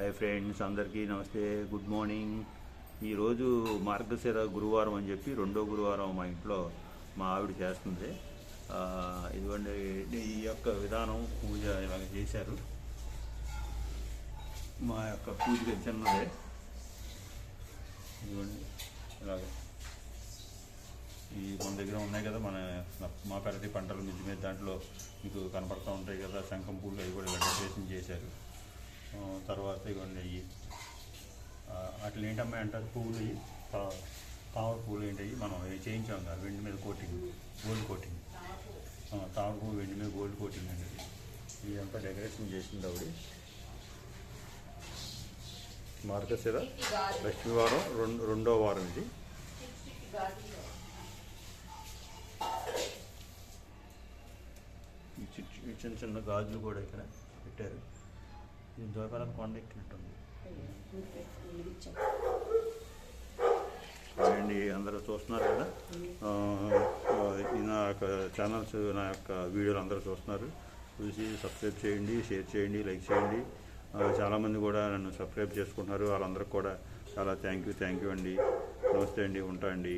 Hi friends అందరికీ నమస్తే. Good morning ఈరోజు మార్గశిర గురువారం అని చెప్పి రెండో గురువారం మా ఇంట్లో మా ఆవిడ చేస్తుంది. ఇదిగోండి ఈ యొక్క విధానం పూజ ఇలాగ చేశారు. మా యొక్క పూజ చిన్నదే. ఇదిగోండి ఇలాగ. ఈ మన దగ్గర ఉన్నాయి కదా మన మా పెరటి పంటలు మిద్ది మీద దాంట్లో మీకు కనపడుతూ ఉంటాయి కదా శంఖం పూలు అవి కూడా డెకరేషన్ చేశారు. తర్వాత ఇవన్నీ అయ్యి అట్లా ఏంటమ్మా అంటారు? పువ్వులు తా- తామర పువ్వులు ఏంటి మనం చేయించాం కదా వెండి మీద కోటింగ్ గోల్డ్ కోటింగ్. ఆ, తామర పువ్వు వెండి మీద గోల్డ్ కోటింగ్ అండి. ఇదంతా డెకరేషన్ చేసింది ఆవిడ. మార్గశిర లక్ష్మీవారం రెండు రెండో వారం ఇది. చి- చిన్న చిన్న గాజులు కూడా ఇక్కడ పెట్టారు. ఇది దోపాలం కొండ ఎక్కినట్టుంది. అండి అందరూ చూస్తున్నారు కదా? నా యొక్క ఛానల్స్ నా యొక్క వీడియోలు అందరూ చూస్తున్నారు. చూసి సబ్స్క్రైబ్ చేయండి షేర్ చేయండి లైక్ చేయండి. చాలామంది కూడా నన్ను సబ్స్క్రైబ్ చేసుకుంటున్నారు. వాళ్ళందరికీ కూడా చాలా థ్యాంక్ యూ థ్యాంక్ యూ అండి. నమస్తే అండి ఉంటా అండి.